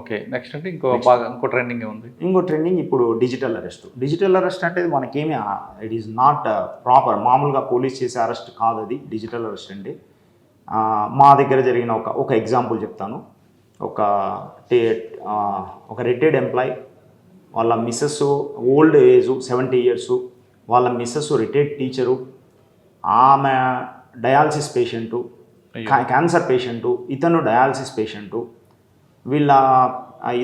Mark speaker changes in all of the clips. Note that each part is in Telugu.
Speaker 1: ఓకే నెక్స్ట్ అంటే ఇంకో బాగా ఇంకో ట్రెండింగ్ ఉంది?
Speaker 2: ఇంకో ట్రెండింగ్ ఇప్పుడు డిజిటల్ అరెస్ట్ డిజిటల్ అరెస్ట్ అంటే మనకేమి ఇట్ ఈస్ నాట్ ప్రాపర్ మామూలుగా పోలీస్ చేసే అరెస్ట్ కాదు అది డిజిటల్ అరెస్ట్ అంటే మా దగ్గర జరిగిన ఒక ఒక ఎగ్జాంపుల్ చెప్తాను. ఒక ఒక రిటైర్డ్ ఎంప్లాయ్ వాళ్ళ missus old age seventy years వాళ్ళ మిస్సెస్ రిటైర్డ్ టీచరు ఆమె డయాలసిస్ పేషెంటు క్యాన్సర్ పేషెంటు ఇతను డయాలసిస్ పేషెంటు వీళ్ళ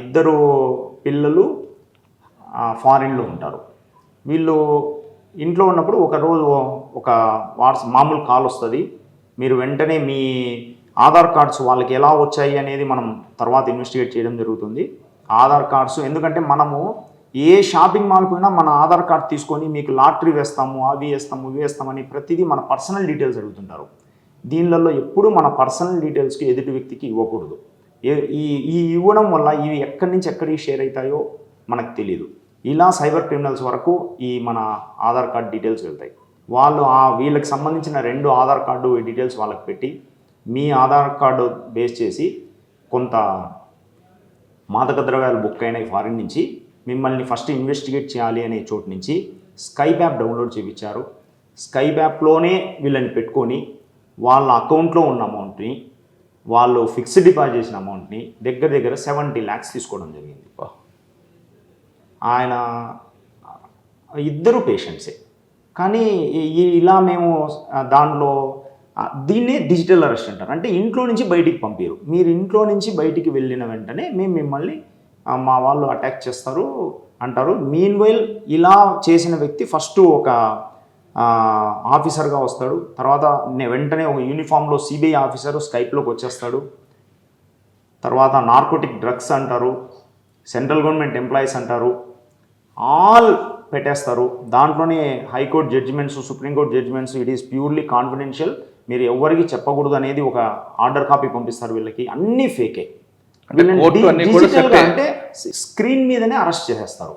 Speaker 2: ఇద్దరు పిల్లలు ఫారిన్లో ఉంటారు. వీళ్ళు ఇంట్లో ఉన్నప్పుడు ఒకరోజు ఒక వాట్స్ మామూలు కాల్ వస్తుంది. మీరు వెంటనే మీ ఆధార్ కార్డ్స్ వాళ్ళకి ఎలా వచ్చాయి అనేది మనం తర్వాత ఇన్వెస్టిగేట్ చేయడం జరుగుతుంది. ఆధార్ కార్డ్స్ ఎందుకంటే మనము ఏ షాపింగ్ మాల్ పోయినా మన ఆధార్ కార్డ్ తీసుకొని మీకు లాటరీ వేస్తాము అవి వేస్తాము ఇవి వేస్తామని ప్రతిదీ మన పర్సనల్ డీటెయిల్స్ అడుగుతుంటారు. దీనిలలో ఎప్పుడూ మన పర్సనల్ డీటెయిల్స్కి ఎదుటి వ్యక్తికి ఇవ్వకూడదు. ఈ ఈ ఇవ్వడం వల్ల ఇవి ఎక్కడి నుంచి ఎక్కడికి షేర్ అవుతాయో మనకు తెలియదు ఇలా సైబర్ క్రిమినల్స్ వరకు ఈ మన ఆధార్ కార్డ్ డీటెయిల్స్ వెళ్తాయి. వాళ్ళు ఆ వీళ్ళకి సంబంధించిన రెండు ఆధార్ కార్డు డీటెయిల్స్ వాళ్ళకి పెట్టి మీ ఆధార్ కార్డు బేస్ చేసి కొంత మాదక ద్రవ్యాలు బుక్ అయినాయి ఫారిన్ నుంచి మిమ్మల్ని ఫస్ట్ ఇన్వెస్టిగేట్ చేయాలి అనే చోటు నుంచి స్కైప్ యాప్ డౌన్లోడ్ చేయించారు స్కైప్ యాప్లోనే వీళ్ళని పెట్టుకొని వాళ్ళ అకౌంట్లో ఉన్న అమౌంట్ని వాళ్ళు ఫిక్స్డ్ డిపాజిట్ చేసిన అమౌంట్ని దగ్గర దగ్గర సెవెంటీ ల్యాక్స్ తీసుకోవడం జరిగింది. ఆయన ఇద్దరు పేషెంట్సే కానీ ఇలా మేము దానిలో దీన్నే డిజిటల్ అరెస్ట్ అంటారు. అంటే ఇంట్లో నుంచి బయటికి పంపారు. మీరు ఇంట్లో నుంచి బయటికి వెళ్ళిన వెంటనే మేము మిమ్మల్ని మా వాళ్ళు అటాక్ చేస్తారు అంటారు. మీన్ వైల్ ఇలా చేసిన వ్యక్తి ఫస్ట్ ఒక ఆఫీసర్గా వస్తాడు. తర్వాత నే- వెంటనే ఒక యూనిఫామ్లో సిబిఐ ఆఫీసర్ స్కైప్లోకి వచ్చేస్తాడు. తర్వాత నార్కోటిక్ డ్రగ్స్ అంటారు సెంట్రల్ గవర్నమెంట్ ఎంప్లాయీస్ అంటారు ఆల్ పెట్టేస్తారు. దాంట్లోనే high court judgements supreme court judgements it is purely confidential. మీరు ఎవరికి చెప్పకూడదు అనేది ఒక ఆర్డర్ కాపీ పంపిస్తారు వీళ్ళకి. అన్నీ ఫేకే.
Speaker 1: అంటే
Speaker 2: స్క్రీన్ మీదనే అరెస్ట్ చేసేస్తారు.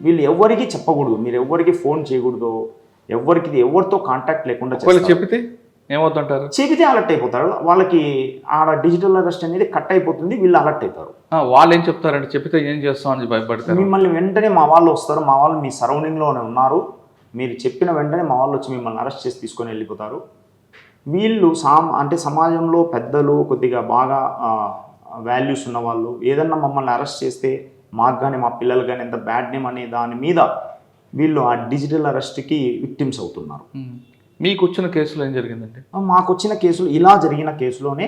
Speaker 2: వీళ్ళు ఎవరికి చెప్పకూడదు. మీరు ఎవరికి ఫోన్ చేయకూడదు. ఎవరికి ఎవరితో కాంటాక్ట్ లేకుండా.
Speaker 1: చెప్తే ఏమవుతుంటారు?
Speaker 2: చెబితే అలర్ట్ అయిపోతారు. వాళ్ళకి ఆడ డిజిటల్ అరెస్ట్ అనేది కట్ అయిపోతుంది వీళ్ళు అలర్ట్ అవుతారు
Speaker 1: వాళ్ళు ఏం చెప్తారంటే చెప్తే ఏం చేస్తాం అని భయపడతారు.
Speaker 2: మిమ్మల్ని వెంటనే మా వాళ్ళు వస్తారు. మా వాళ్ళు మీ సరౌండింగ్లోనే ఉన్నారు. మీరు చెప్పిన వెంటనే మా వాళ్ళు వచ్చి మిమ్మల్ని అరెస్ట్ చేసి తీసుకొని వెళ్ళిపోతారు. వీళ్ళు సామ్ అంటే సమాజంలో పెద్దలు కొద్దిగా బాగా వాల్యూస్ ఉన్న వాళ్ళు ఏదన్నా మమ్మల్ని అరెస్ట్ చేస్తే మాకు కానీ మా పిల్లలు కానీ ఎంత బ్యాడ్ నేమ్ అనే దాని మీద వీళ్ళు ఆ డిజిటల్ అరెస్ట్కి విక్టిమ్స్ అవుతున్నారు.
Speaker 1: మీకు వచ్చిన కేసులో ఏం జరిగిందండి?
Speaker 2: మాకు వచ్చిన కేసులు ఇలా జరిగిన కేసులోనే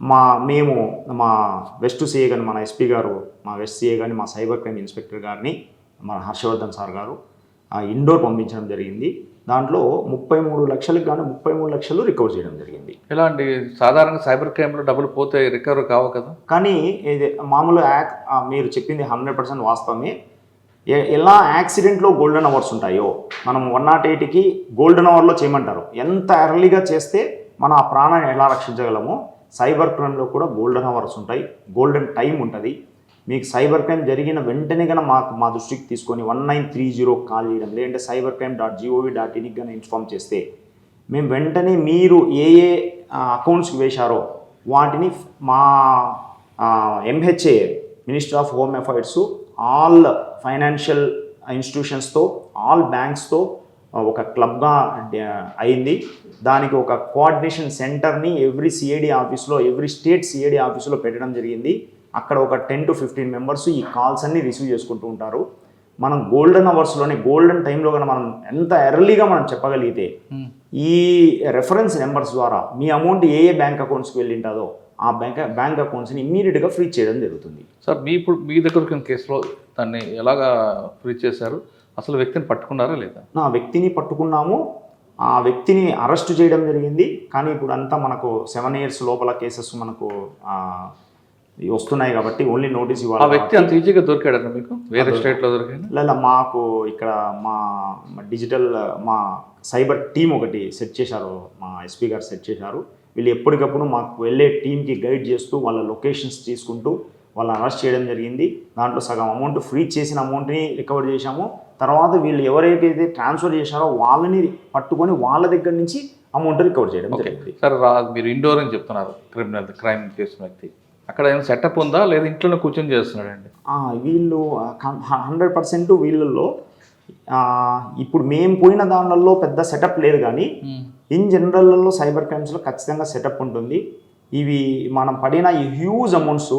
Speaker 2: మా మేము మా వెస్ట్ సిఏ గాని మన ఎస్పీ గారు మా వెస్ట్ సిఏ గాని మా సైబర్ క్రైమ్ ఇన్స్పెక్టర్ గారిని మన హర్షవర్ధన్ సార్ గారు ఆ ఇండోర్ పంపించడం జరిగింది. దాంట్లో ముప్పై మూడు లక్షలకు గాను ముప్పై మూడు లక్షలు రికవర్ చేయడం జరిగింది.
Speaker 1: ఎలా అండి? సాధారణంగా సైబర్ క్రైమ్లో డబ్బులు పోతే రికవర్ కావు కదా?
Speaker 2: కానీ ఇది మామూలు యాక్ మీరు చెప్పింది హండ్రెడ్ పర్సెంట్ వాస్తవమే. ఎలా యాక్సిడెంట్లో గోల్డెన్ అవర్స్ ఉంటాయో మనం వన్ నాట్ ఎయిట్కి గోల్డెన్ అవర్లో చేయమంటారు. ఎంత ఎర్లీగా చేస్తే మనం ఆ ప్రాణాన్ని ఎలా రక్షించగలమో సైబర్ క్రైమ్లో కూడా గోల్డెన్ అవర్స్ ఉంటాయి గోల్డెన్ టైం ఉంటుంది. మీకు సైబర్ క్రైమ్ జరిగిన వెంటనే కనుక మాకు మా దృష్టికి తీసుకొని one nine three zero call చేయడం లేదంటే cyber crime dot GOV dot ఇన్కి కానీ ఇన్ఫామ్ చేస్తే మేము వెంటనే మీరు ఏ ఏ అకౌంట్స్కి వేశారో వాటిని మా MHA minister of home affairs all financial ఇన్స్టిట్యూషన్స్తో all బ్యాంక్స్తో ఒక క్లబ్గా అయింది. దానికి ఒక కోఆర్డినేషన్ సెంటర్ని ఎవ్రీ సిఐడి ఆఫీస్లో ఎవ్రీ స్టేట్ సిఐడి ఆఫీస్లో పెట్టడం జరిగింది. అక్కడ ఒక టెన్ టు ఫిఫ్టీన్ మెంబర్స్ ఈ కాల్స్ అన్ని రిసీవ్ చేసుకుంటూ ఉంటారు. మనం గోల్డెన్ అవర్స్లోనే గోల్డెన్ టైంలో కనుక మనం ఎంత ఎర్లీగా మనం చెప్పగలిగితే. ఈ రెఫరెన్స్ నెంబర్స్ ద్వారా మీ అమౌంట్ ఏ ఏ బ్యాంక్ అకౌంట్స్కి వెళ్ళి ఉంటుందో ఆ బ్యాంక్ బ్యాంక్ అకౌంట్స్ని ఇమీడియట్గా ఫ్రీ చేయడం జరుగుతుంది.
Speaker 1: సార్ మీ ఇప్పుడు మీ దగ్గర కేసులో దాన్ని ఎలాగా ఫ్రీ చేశారు? అసలు వ్యక్తిని పట్టుకున్నారా లేదా?
Speaker 2: నా వ్యక్తిని పట్టుకున్నాము. ఆ వ్యక్తిని అరెస్ట్ చేయడం జరిగింది. కానీ ఇప్పుడు అంతా మనకు సెవెన్ ఇయర్స్ లోపల కేసెస్ మనకు ఆ, వస్తున్నాయి కాబట్టి ఓన్లీ నోటీస్
Speaker 1: ఆ
Speaker 2: ఇవ్వాలి
Speaker 1: వ్యక్తి అంత ఈజీగా దొరికాడన్న మీకు? వేరే స్టేట్లో దొరికాడు
Speaker 2: లేదా మాకు ఇక్కడ మా మా డిజిటల్ మా సైబర్ టీం ఒకటి సెట్ చేశారు. మా ఎస్పీ గారు సెట్ చేశారు. వీళ్ళు ఎప్పటికప్పుడు మాకు వెళ్ళే టీంకి గైడ్ చేస్తూ వాళ్ళ లొకేషన్స్ తీసుకుంటూ వాళ్ళని అరెస్ట్ చేయడం జరిగింది. దాంట్లో సగం అమౌంట్ ఫ్రీ చేసిన అమౌంట్ని రికవర్ చేశాము. తర్వాత వీళ్ళు ఎవరైతే ట్రాన్స్ఫర్ చేశారో వాళ్ళని పట్టుకొని వాళ్ళ దగ్గర నుంచి అమౌంట్ రికవర్ చేయడం జరిగింది.
Speaker 1: సార్ మీరు ఇండోర్ అని చెప్తున్నారు క్రిమినల్ క్రైమ్ చేసిన వ్యక్తి. అక్కడ ఏమైనా సెటప్ ఉందా? లేదా ఇంట్లోనే కూర్చొని చేస్తున్నాడండి?
Speaker 2: వీళ్ళు హండ్రెడ్ పర్సెంట్ వీళ్ళల్లో ఇప్పుడు మేము పోయిన దానిలో పెద్ద సెటప్ లేదు కానీ ఇన్ జనరల్లో సైబర్ క్రైమ్స్లో ఖచ్చితంగా సెటప్ ఉంటుంది. ఇవి మనం పడిన ఈ హ్యూజ్ అమౌంట్స్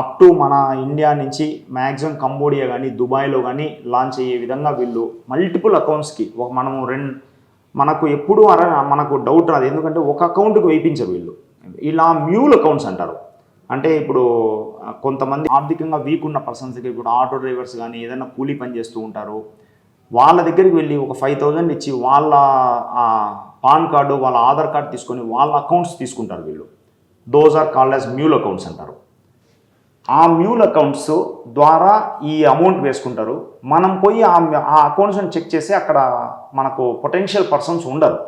Speaker 2: అప్ టు మన ఇండియా నుంచి మ్యాక్సిమం కంబోడియా కానీ దుబాయ్లో కానీ లాంచ్ అయ్యే విధంగా వీళ్ళు మల్టిపుల్ అకౌంట్స్కి ఒక మనము రెండు మనకు ఎప్పుడు అర మనకు డౌట్ రాదు. ఎందుకంటే ఒక అకౌంట్కి వేయించరు వీళ్ళు. ఇలా మ్యూల్ అకౌంట్స్ అంటారు. అంటే ఇప్పుడు కొంతమంది ఆర్థికంగా వీక్ ఉన్న పర్సన్స్కి ఇప్పుడు ఆటో డ్రైవర్స్ కానీ ఏదైనా కూలీ పని చేస్తూ ఉంటారు. వాళ్ళ దగ్గరికి వెళ్ళి ఒక ఫైవ్ థౌజండ్ ఇచ్చి వాళ్ళ పాన్ కార్డు వాళ్ళ ఆధార్ కార్డు తీసుకొని వాళ్ళ అకౌంట్స్ తీసుకుంటారు వీళ్ళు. Those are called as mule accounts అంటారు. ఆ మ్యూల్ అకౌంట్స్ ద్వారా ఈ అమౌంట్ వేసుకుంటారు. మనం పోయి ఆ ఆ అకౌంట్స్ని చెక్ చేసి అక్కడ మనకు పొటెన్షియల్ పర్సన్స్ ఉండరు.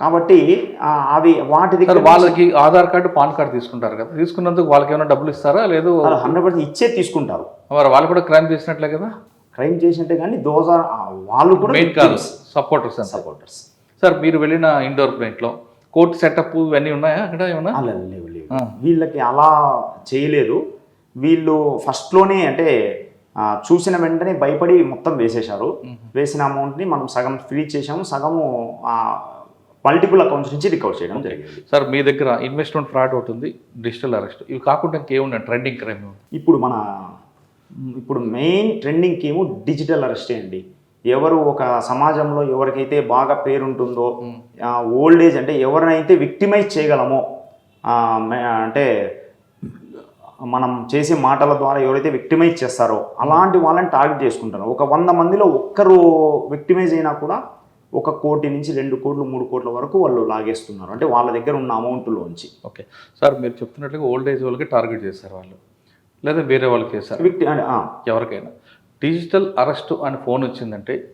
Speaker 2: కాబట్టి ఆ, అవి వాటి దగ్గర
Speaker 1: వాళ్ళకి ఆధార్ కార్డు పాన్ కార్డు తీసుకుంటారు కదా. తీసుకున్నందుకు వాళ్ళకి ఏమైనా డబ్బులు ఇస్తారా? లేదు
Speaker 2: హండ్రెడ్ పర్సెంట్ ఇచ్చే తీసుకుంటారు.
Speaker 1: మరి వాళ్ళు కూడా క్రైమ్ చేసినట్లే కదా?
Speaker 2: క్రైమ్ చేసినట్టే కానీ దోస్ ఆర్ వాళ్ళు కూడా
Speaker 1: సపోర్టర్స్
Speaker 2: సపోర్టర్స్
Speaker 1: సార్ మీరు వెళ్ళిన ఇండోర్ ప్లేంట్లో కోర్టు సెటప్ ఇవన్నీ ఉన్నాయా? అక్కడ ఏమన్నా?
Speaker 2: లేవు లేవు. వీళ్ళకి అలా చేయలేదు. వీళ్ళు ఫస్ట్లోనే అంటే చూసిన వెంటనే భయపడి మొత్తం వేసేశారు. వేసిన అమౌంట్ని మనం సగం ఫ్రీ చేసాము సగము మల్టిపుల్ అకౌంట్స్ నుంచి రికవర్ చేయడం జరిగింది.
Speaker 1: సార్ మీ దగ్గర ఇన్వెస్ట్మెంట్ ఫ్రాడ్ ఒకటి ఉంది డిజిటల్ అరెస్ట్ ఇవి కాకుండా ఇంకేమున్నాయి? ట్రెండింగ్ క్రైమ్
Speaker 2: ఇప్పుడు మన ఇప్పుడు మెయిన్ ట్రెండింగ్ ఏమో డిజిటల్ అరెస్టే అండి. ఎవరు ఒక సమాజంలో ఎవరికైతే బాగా పేరుంటుందో ఓల్డ్ ఏజ్ అంటే ఎవరినైతే విక్టిమైజ్ చేయగలమో అంటే మనం చేసే మాటల ద్వారా ఎవరైతే విక్టిమైజ్ చేస్తారో అలాంటి వాళ్ళని టార్గెట్ చేసుకుంటారు. ఒక వంద మందిలో ఒక్కరు విక్టిమైజ్ అయినా కూడా ఒక కోటి నుంచి రెండు కోట్లు మూడు కోట్ల వరకు వాళ్ళు లాగేస్తున్నారు. అంటే వాళ్ళ దగ్గర ఉన్న అమౌంట్లోంచి
Speaker 1: ఓకే. సార్ మీరు చెప్తున్నట్టుగా ఓల్డ్ ఏజ్ వాళ్ళకి టార్గెట్ చేశారు వాళ్ళు. లేదా వేరే వాళ్ళకి
Speaker 2: ఆ,
Speaker 1: ఎవరికైనా. డిజిటల్ అరెస్ట్ అని ఫోన్ వచ్చిందంటే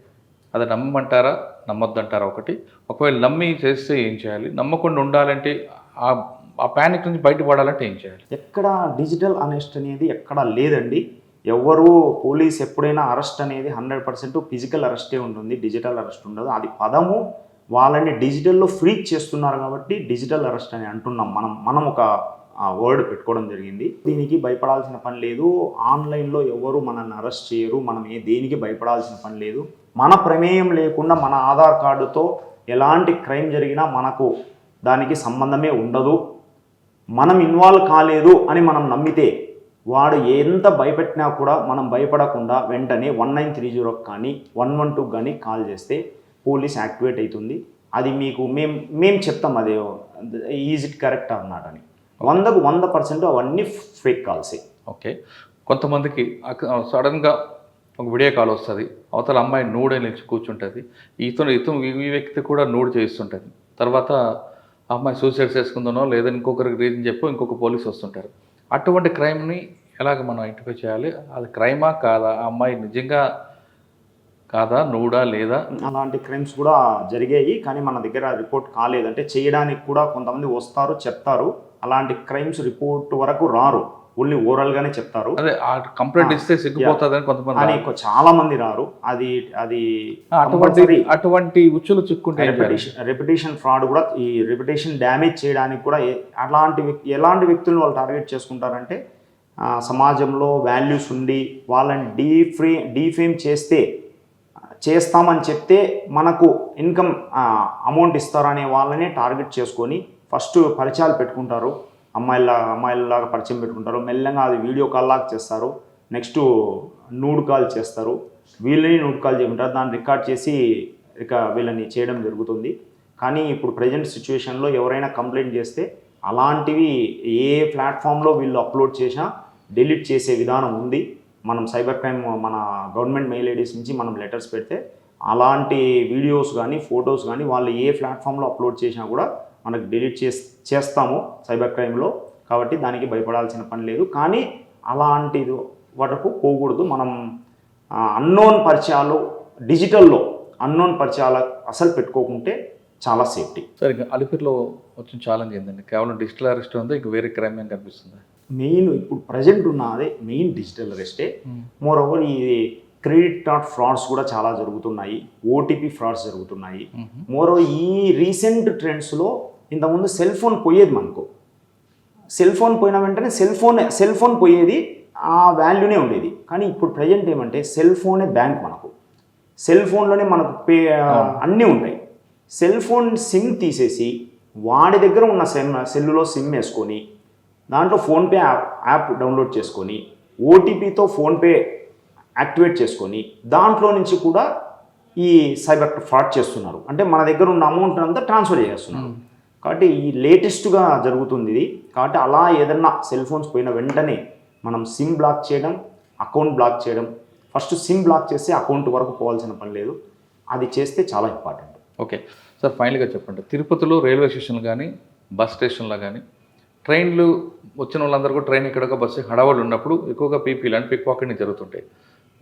Speaker 1: అది నమ్మమంటారా? నమ్మొద్దంటారా ఒకటి? ఒకవేళ నమ్మి చేస్తే ఏం చేయాలి? నమ్మకుండా ఉండాలంటే ఆ ఆ ప్యానిక్ నుంచి బయటపడాలంటే ఏం చేయాలి?
Speaker 2: ఎక్కడ డిజిటల్ అరెస్ట్ అనేది ఎక్కడ లేదండి. ఎవరు పోలీస్ ఎప్పుడైనా అరెస్ట్ అనేది హండ్రెడ్ పర్సెంట్ ఫిజికల్ అరెస్టే ఉంటుంది డిజిటల్ అరెస్ట్ ఉండదు. అది పదము. వాళ్ళని డిజిటల్లో ఫ్రీ చేస్తున్నారు కాబట్టి డిజిటల్ అరెస్ట్ అని అంటున్నాం మనం. మనం ఒక ఆ వర్డ్ పెట్టుకోవడం జరిగింది. దీనికి భయపడాల్సిన పని లేదు. ఆన్లైన్లో ఎవరు మనల్ని అరెస్ట్ చేయరు. మనం ఏ దేనికి భయపడాల్సిన పని లేదు. మన ప్రమేయం లేకుండా మన ఆధార్ కార్డుతో ఎలాంటి క్రైమ్ జరిగినా మనకు దానికి సంబంధమే ఉండదు. మనం ఇన్వాల్వ్ కాలేదు అని మనం నమ్మితే వాడు ఎంత భయపెట్టినా కూడా మనం భయపడకుండా వెంటనే వన్ నైన్ త్రీ జీరో కానీ వన్ వన్ టూ కానీ కాల్ చేస్తే పోలీస్ యాక్టివేట్ అవుతుంది. అది మీకు మేము మేము చెప్తాం అదే ఈజ్ ఇట్ కరెక్ట్ ఆర్ అని వందకు వంద పర్సెంట్ అవన్నీ ఫేక్ కాల్సే
Speaker 1: ఓకే. కొంతమందికి సడన్గా ఒక వీడియో కాల్ వస్తుంది. అవతల అమ్మాయి నూడే నిలిచి కూర్చుంటుంది. ఇతను ఇతను ఈ వ్యక్తి కూడా నూడు చేస్తుంటుంది తర్వాత అమ్మాయి సూసైడ్ చేసుకుందనో లేదా ఇంకొకరికి రీజన్ చెప్పి ఇంకొక పోలీస్ వస్తుంటారు. అటువంటి క్రైమ్ని ఎలాగ మనం ఐడెంటిఫై చేయాలి? అది క్రైమా కాదా? ఆ అమ్మాయి నిజంగా కాదా? నూడా లేదా?
Speaker 2: అలాంటి క్రైమ్స్ కూడా జరిగాయి. కానీ మన దగ్గర రిపోర్ట్ కాలేదు అంటే చేయడానికి కూడా కొంతమంది వస్తారు చెప్తారు. అలాంటి క్రైమ్స్ రిపోర్ట్ వరకు రారు. ఓన్లీ ఓవరాల్గానే చెప్తారు.
Speaker 1: అదే కంప్లైంట్ ఇస్తే సిగ్గిపోతుందని కొంతమంది
Speaker 2: అని చాలా మంది రారు. అది అది
Speaker 1: అటువంటి అటువంటి ఉచ్చులు చిక్కుంటే?
Speaker 2: రెప్యుటేషన్ రెప్యుటేషన్ ఫ్రాడ్ కూడా ఈ రెప్యుటేషన్ డ్యామేజ్ చేయడానికి కూడా అలాంటి ఎలాంటి వ్యక్తులను వాళ్ళు టార్గెట్ చేసుకుంటారంటే సమాజంలో వాల్యూస్ ఉండి వాళ్ళని డీఫ్రీ డీఫేమ్ చేస్తే చేస్తామని చెప్తే మనకు ఇన్కమ్ అమౌంట్ ఇస్తారనే వాళ్ళని టార్గెట్ చేసుకొని ఫస్ట్ పరిచయాలు పెట్టుకుంటారు. అమ్మాయిలా అమ్మాయిలలాగా పరిచయం పెట్టుకుంటారు. మెల్లగా అది వీడియో కాల్ లాగా చేస్తారు. నెక్స్ట్ నూడ్ కాల్ చేస్తారు. వీళ్ళని నూడ్ కాల్ చేయమంటారు. దాన్ని రికార్డ్ చేసి ఇక వీళ్ళని చేయడం జరుగుతుంది. కానీ ఇప్పుడు ప్రజెంట్ సిచ్యువేషన్లో ఎవరైనా కంప్లైంట్ చేస్తే అలాంటివి ఏ ప్లాట్ఫామ్లో వీళ్ళు అప్లోడ్ చేసినా డిలీట్ చేసే విధానం ఉంది. మనం సైబర్ క్రైమ్ మన గవర్నమెంట్ మెయిల్ ఐడీస్ నుంచి మనం లెటర్స్ పెడితే అలాంటి వీడియోస్ కానీ ఫొటోస్ కానీ వాళ్ళు ఏ ప్లాట్ఫామ్లో అప్లోడ్ చేసినా కూడా మనకు డిలీట్ చేస్ చేస్తాము సైబర్ క్రైమ్లో కాబట్టి దానికి భయపడాల్సిన పని లేదు. కానీ అలాంటి వరకు పోకూడదు. మనం అన్నోన్ పరిచయాలు డిజిటల్లో అన్నోన్ పరిచయాలు అసలు పెట్టుకోకుంటే చాలా సేఫ్టీ.
Speaker 1: సరే ఇంకా అలిపిరిలో వచ్చిన ఛాలెంజ్ ఏంటండి కేవలం డిజిటల్ అరెస్ట్ ఉందా? ఇంక వేరే క్రైమ్ ఏం కనిపిస్తుంది?
Speaker 2: మెయిన్ ఇప్పుడు ప్రజెంట్ ఉన్నదే మెయిన్ డిజిటల్ అరెస్టే. మోర్ ఓవర్ ఈ క్రెడిట్ కార్డ్ ఫ్రాడ్స్ కూడా చాలా జరుగుతున్నాయి. ఓటీపీ ఫ్రాడ్స్ జరుగుతున్నాయి. మోర్ ఓవర్ ఈ రీసెంట్ ట్రెండ్స్లో ఇంతకుముందు సెల్ ఫోన్ పోయేది మనకు. సెల్ ఫోన్ పోయిన వెంటనే సెల్ ఫోన్ సెల్ ఫోన్ పోయేది ఆ వాల్యూనే ఉండేది. కానీ ఇప్పుడు ప్రజెంట్ ఏమంటే సెల్ ఫోనే బ్యాంక్ మనకు. సెల్ ఫోన్లోనే మనకు పే అన్నీ ఉంటాయి. సెల్ ఫోన్ సిమ్ తీసేసి వాడి దగ్గర ఉన్న సెమ్ సెల్లులో సిమ్ వేసుకొని దాంట్లో ఫోన్పే యాప్ యాప్ డౌన్లోడ్ చేసుకొని ఓటీపీతో ఫోన్పే యాక్టివేట్ చేసుకొని దాంట్లో నుంచి కూడా ఈ సైబర్ ఫ్రాడ్ చేస్తున్నారు. అంటే మన దగ్గర ఉన్న అమౌంట్ అంతా ట్రాన్స్ఫర్ చేస్తున్నారు. కాబట్టి ఈ లేటెస్ట్గా జరుగుతుంది ఇది. కాబట్టి అలా ఏదన్నా సెల్ ఫోన్స్ పోయిన వెంటనే మనం సిమ్ బ్లాక్ చేయడం అకౌంట్ బ్లాక్ చేయడం ఫస్ట్ సిమ్ బ్లాక్ చేస్తే అకౌంట్ వరకు పోవాల్సిన పని లేదు. అది చేస్తే చాలా ఇంపార్టెంట్
Speaker 1: ఓకే సార్ ఫైనల్గా చెప్పండి. తిరుపతిలో రైల్వే స్టేషన్లు కానీ బస్ స్టేషన్లో కానీ ట్రైన్లు వచ్చిన వాళ్ళందరూ కూడా ట్రైన్ ఎక్కడొక బస్సు హడావుడు ఉన్నప్పుడు ఎక్కువగా పీపీ లాంటి పిక్ పాకెట్ని జరుగుతుంటాయి.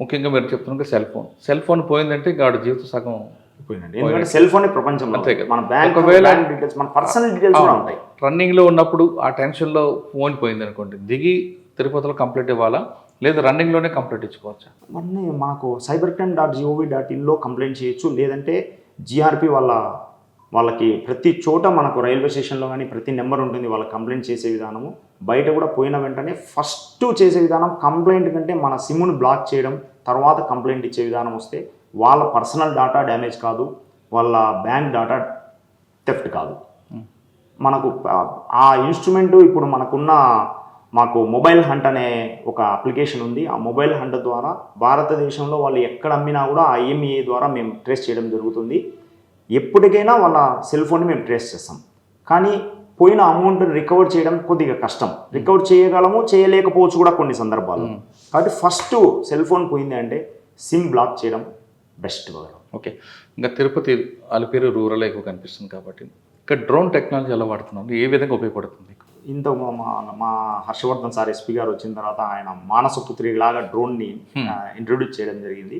Speaker 1: ముఖ్యంగా మీరు చెప్తున్నారు సెల్ ఫోన్ సెల్ ఫోన్ పోయిందంటే గాడు ఆడ జీవిత సగం
Speaker 2: ఎందుకంటే సెల్ ఫోనే ప్రపంచంలో.
Speaker 1: అంతే కదా.
Speaker 2: మన బ్యాంక్
Speaker 1: ఒకవేళ-
Speaker 2: డీటెయిల్స్ మన పర్సనల్ డీటెయిల్స్ కూడా ఉంటాయి.
Speaker 1: రన్నింగ్లో ఉన్నప్పుడు ఆ టెన్షన్లో ఫోన్ పోయింది అనుకోండి. దిగి తిరుపతిలో కంప్లీట్ ఇవ్వాలా? లేదా రన్నింగ్లోనే కంప్లీట్ ఇచ్చుకోవచ్చా?
Speaker 2: అన్నీ మనకు cyber crime dot GOV dot ఇన్లో complaint చేయొచ్చు. లేదంటే జిఆర్పి వాళ్ళ వాళ్ళకి ప్రతి చోట మనకు రైల్వే స్టేషన్లో కానీ ప్రతి నెంబర్ ఉంటుంది వాళ్ళ కంప్లైంట్ చేసే విధానము. బయట కూడా పోయిన వెంటనే ఫస్ట్ చేసే విధానం కంప్లైంట్ కంటే మన సిమ్ను బ్లాక్ చేయడం తర్వాత కంప్లైంట్ ఇచ్చే విధానం వస్తే వాళ్ళ పర్సనల్ డాటా డ్యామేజ్ కాదు వాళ్ళ బ్యాంక్ డాటా థెఫ్ట్ కాదు. మనకు ఆ- ఇన్స్ట్రుమెంట్ ఇప్పుడు మనకున్న మాకు మొబైల్ హంట్ అనే ఒక అప్లికేషన్ ఉంది. ఆ మొబైల్ హంట్ ద్వారా భారతదేశంలో వాళ్ళు ఎక్కడ అమ్మినా కూడా ఆ ఐఎంఈఏ ద్వారా మేము ట్రేస్ చేయడం జరుగుతుంది. ఎప్పటికైనా వాళ్ళ సెల్ ఫోన్ని మేము ట్రేస్ చేస్తాం. కానీ పోయిన అమౌంట్ రికవర్ చేయడం కొద్దిగా కష్టం. రికవర్ చేయగలము చేయలేకపోవచ్చు కూడా కొన్ని సందర్భాలు కాబట్టి ఫస్ట్ సెల్ ఫోన్ పోయింది అంటే సిమ్ బ్లాక్ చేయడం బెస్ట్ వగలం
Speaker 1: ఓకే. ఇంకా తిరుపతి అలిపేరు రూరల్ ఎక్కువ కనిపిస్తుంది కాబట్టి. ఇక్కడ డ్రోన్ టెక్నాలజీ ఎలా వాడుతున్నారు? ఏ విధంగా ఉపయోగపడుతుంది మీకు?
Speaker 2: ఇంత మా- మా హర్షవర్ధన్ సార్ ఎస్పీ గారు వచ్చిన తర్వాత ఆయన మానసపుత్రి లాగా డ్రోన్ని ఇంట్రొడ్యూస్ చేయడం జరిగింది.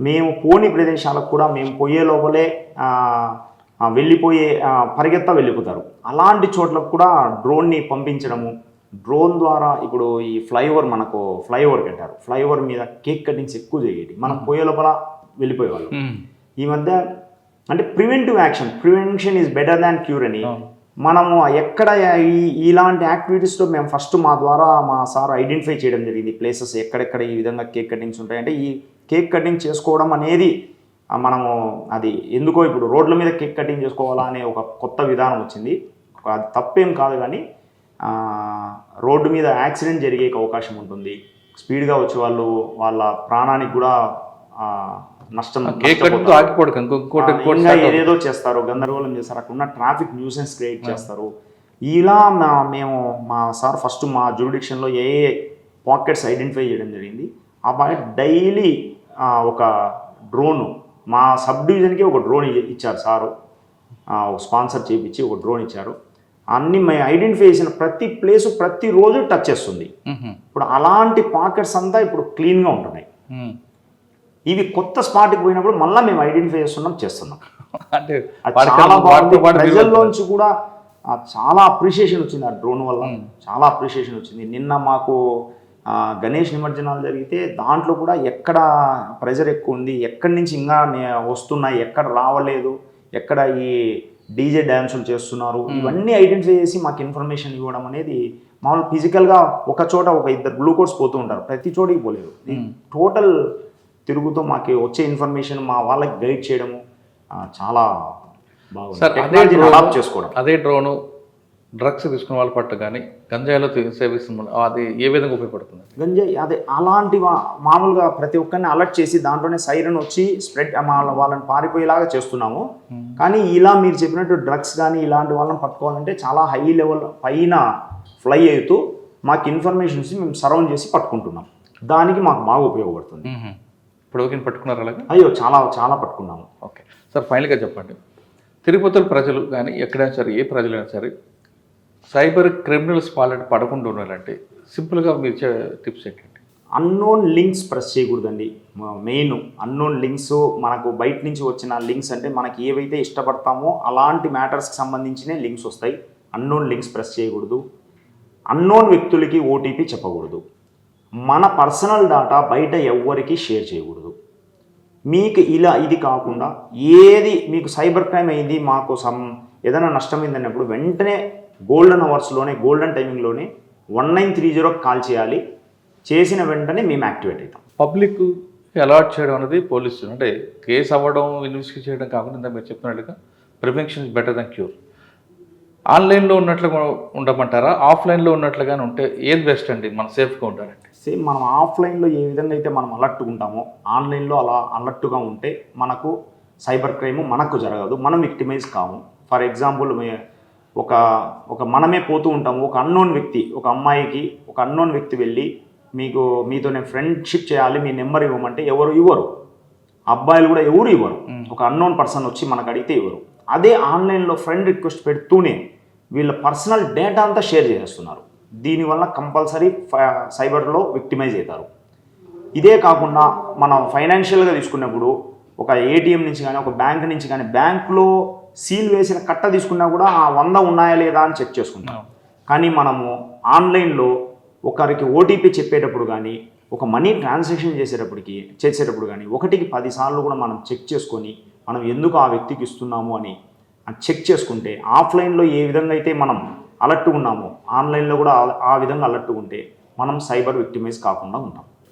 Speaker 2: మేము పోని ప్రదేశాలకు కూడా మేము పోయే లోపలే వెళ్ళిపోయే పరిగెత్తా వెళ్ళిపోతారు. అలాంటి చోట్లకు కూడా డ్రోన్ని పంపించడము డ్రోన్ ద్వారా ఇప్పుడు ఈ ఫ్లైఓవర్ మనకు ఫ్లైఓవర్ కట్టారు ఫ్లైఓవర్ మీద కేక్ కటింగ్స్ ఎక్కువ చేయటి మనం పోయే లోపల వెళ్ళిపోయేవాళ్ళు. ఈ మధ్య అంటే preventive action prevention is better than cure అని. మనము ఎక్కడ ఈ ఇలాంటి యాక్టివిటీస్లో మేము ఫస్ట్ మా ద్వారా మా సార్ ఐడెంటిఫై చేయడం జరిగింది. ప్లేసెస్ ఎక్కడెక్కడ ఈ విధంగా కేక్ కటింగ్స్ ఉంటాయంటే ఈ కేక్ కటింగ్ చేసుకోవడం అనేది మనము అది ఎందుకో ఇప్పుడు రోడ్ల మీద కేక్ కటింగ్ చేసుకోవాలా అనే ఒక కొత్త విధానం వచ్చింది. అది తప్పేం కాదు కానీ రోడ్డు మీద యాక్సిడెంట్ జరిగే అవకాశం ఉంటుంది. స్పీడ్గా వచ్చే వాళ్ళు వాళ్ళ ప్రాణానికి కూడా నష్టం
Speaker 1: కేక్ కట్టింగ్తో
Speaker 2: నష్టపోతారు.
Speaker 1: ఆగిపోవడం ఇంకో- ఇంకోటి
Speaker 2: ఆ,
Speaker 1: ఇంకోటి
Speaker 2: ఇంకా
Speaker 1: start అవుతుంది.
Speaker 2: ఏదేదో చేస్తారు గందరగోళం చేస్తారు అక్కడ ఉన్న ట్రాఫిక్ న్యూసెన్స్ క్రియేట్ చేస్తారు ఇలా మా- మేము మా సార్ ఫస్ట్ మా జ్యూరిడిక్షన్లో ఏ పాకెట్స్ ఐడెంటిఫై చేయడం జరిగింది ఆ పాకెట్ డైలీ ఒక డ్రోన్ మా సబ్ డివిజన్కి ఒక డ్రోన్ ఇచ్చారు సారు స్పాన్సర్ చేయించి ఒక డ్రోన్ ఇచ్చారు అన్ని మేము ఐడెంటిఫై చేసిన ప్రతి ప్లేస్ ప్రతిరోజు టచ్ చేస్తుంది. ఇప్పుడు అలాంటి పాకెట్స్ అంతా ఇప్పుడు క్లీన్గా ఉంటున్నాయి. ఇవి కొత్త స్పాట్కి పోయినప్పుడు మళ్ళీ మేము ఐడెంటిఫై చేస్తున్నాం చేస్తున్నాం.
Speaker 1: అంటే
Speaker 2: చాలా బాగుంది. ప్రజల్లోంచి కూడా చాలా అప్రిషియేషన్ వచ్చింది ఆ డ్రోన్ వల్ల. చాలా అప్రిషియేషన్ వచ్చింది. నిన్న మాకు గణేష్ నిమజ్జనాలు జరిగితే దాంట్లో కూడా ఎక్కడ ప్రెజర్ ఎక్కువ ఉంది ఎక్కడి నుంచి ఇంకా వస్తున్నాయి ఎక్కడ రావలేదు ఎక్కడ ఈ డీజే డ్యాన్సులు చేస్తున్నారు ఇవన్నీ ఐడెంటిఫై చేసి మాకు ఇన్ఫర్మేషన్ ఇవ్వడం అనేది మామూలు ఫిజికల్గా ఒక చోట ఒక ఇద్దరు గ్లూకోజ్ పోతూ ఉంటారు. ప్రతి చోటికి పోలేరు టోటల్ తిరుగుతూ మాకు వచ్చే ఇన్ఫర్మేషన్ మా వాళ్ళకి గైడ్ చేయడము చాలా బాగుంది. టెక్నాలజీని అడాప్ట్ చేసుకోవడం.
Speaker 1: అదే డ్రోను డ్రగ్స్ తీసుకున్న వాళ్ళ పట్ల కానీ గంజాయిలో సేవిస్తున్న అది ఏ విధంగా ఉపయోగపడుతుంది?
Speaker 2: గంజాయి అదే అలాంటి మామూలుగా ప్రతి ఒక్కరిని అలర్ట్ చేసి దాంట్లోనే సైరన్ వచ్చి స్ప్రెడ్ వాళ్ళని పారిపోయేలాగా చేస్తున్నాము. కానీ ఇలా మీరు చెప్పినట్టు డ్రగ్స్ కానీ ఇలాంటి వాళ్ళని పట్టుకోవాలంటే చాలా హై లెవెల్ పైన ఫ్లై అవుతూ మాకు ఇన్ఫర్మేషన్స్ మేము సరౌండ్ చేసి పట్టుకుంటున్నాం. దానికి మాకు బాగా ఉపయోగపడుతుంది.
Speaker 1: ఇప్పుడు ఓకే పట్టుకున్నారు అలాగా?
Speaker 2: అయ్యో చాలా చాలా పట్టుకున్నాము.
Speaker 1: ఓకే. సార్ ఫైనల్గా చెప్పండి. తిరుపతి ప్రజలు కానీ ఎక్కడైనా సరే ఏ ప్రజలైనా సరే సైబర్ క్రిమినల్స్ పాలన పడకుండా ఉండాలంటే సింపుల్గా మీరు ఇచ్చే టిప్స్ ఏంటండి?
Speaker 2: అన్నోన్ లింక్స్ ప్రెస్ చేయకూడదండి. మెయిన్ అన్నోన్ లింక్స్ మనకు బయట నుంచి వచ్చిన లింక్స్ అంటే మనకి ఏవైతే ఇష్టపడతామో అలాంటి మ్యాటర్స్కి సంబంధించిన లింక్స్ వస్తాయి. అన్నోన్ లింక్స్ ప్రెస్ చేయకూడదు. అన్నోన్ వ్యక్తులకి ఓటీపీ చెప్పకూడదు. మన పర్సనల్ డాటా బయట ఎవ్వరికి షేర్ చేయకూడదు. మీకు ఇలా ఇది కాకుండా ఏది మీకు సైబర్ క్రైమ్ అయింది మాకు సమ్ ఏదైనా నష్టమైంది అన్నప్పుడు వెంటనే గోల్డెన్ అవర్స్లోనే గోల్డెన్ టైమింగ్లోనే వన్ నైన్ త్రీ జీరోకి కాల్ చేయాలి. చేసిన వెంటనే మేము యాక్టివేట్ అవుతాం.
Speaker 1: పబ్లిక్ అలాట్ చేయడం అనేది పోలీసు అంటే కేసు అవ్వడం ఇన్వెస్టిగేట్ చేయడం కాకుండా మీరు చెప్పినట్టుగా prevention is better then cure. ఆన్లైన్లో ఉన్నట్లుగా ఉండమంటారా? ఆఫ్లైన్లో ఉన్నట్లుగానే ఉంటే ఏది బెస్ట్ అండి మనం సేఫ్గా ఉండాలంటే?
Speaker 2: సేమ్ మనం ఆఫ్లైన్లో ఏ విధంగా అయితే మనం అలర్ట్గా ఉంటామో ఆన్లైన్లో అలా అలర్ట్గా ఉంటే మనకు సైబర్ క్రైమ్ మనకు జరగదు మనం విక్టిమైజ్ కాము. ఫర్ ఎగ్జాంపుల్ ఒక ఒక మనమే పోతూ ఉంటాము ఒక అన్నోన్ వ్యక్తి ఒక అమ్మాయికి ఒక అన్నోన్ వ్యక్తి వెళ్ళి మీకు మీతో నేను ఫ్రెండ్షిప్ చేయాలి మీ నెంబర్ ఇవ్వమంటే ఎవరు ఇవ్వరు. అబ్బాయిలు కూడా ఎవరు ఇవ్వరు. ఒక అన్నోన్ పర్సన్ వచ్చి మనకు అడిగితే ఇవ్వరు. అదే ఆన్లైన్లో ఫ్రెండ్ రిక్వెస్ట్ పెడుతూనే వీళ్ళ పర్సనల్ డేటా అంతా షేర్ చేస్తున్నారు దీనివల్ల కంపల్సరీ సైబర్లో విక్టిమైజ్ అవుతారు. ఇదే కాకుండా మనం ఫైనాన్షియల్గా తీసుకున్నప్పుడు ఒక ఏటీఎం నుంచి కానీ ఒక బ్యాంక్ నుంచి కానీ బ్యాంక్లో సీల్ వేసిన కట్ట తీసుకున్నా కూడా ఆ వంద ఉన్నాయా లేదా అని చెక్ చేసుకుంటాం. కానీ మనము ఆన్లైన్లో ఒకరికి ఓటీపీ చెప్పేటప్పుడు కానీ ఒక మనీ ట్రాన్సాక్షన్ చేసేటప్పటికి చేసేటప్పుడు కానీ ఒకటికి పదిసార్లు కూడా మనం చెక్ చేసుకొని మనం ఎందుకు ఆ వ్యక్తికి ఇస్తున్నాము అని చెక్ చేసుకుంటే ఆఫ్లైన్లో ఏ విధంగా అయితే మనం అలర్ట్గా ఉన్నామో. ఆన్లైన్లో కూడా ఆ- విధంగా అలర్ట్గా ఉంటే మనం సైబర్ విక్టిమైజ్ కాకుండా ఉంటాం.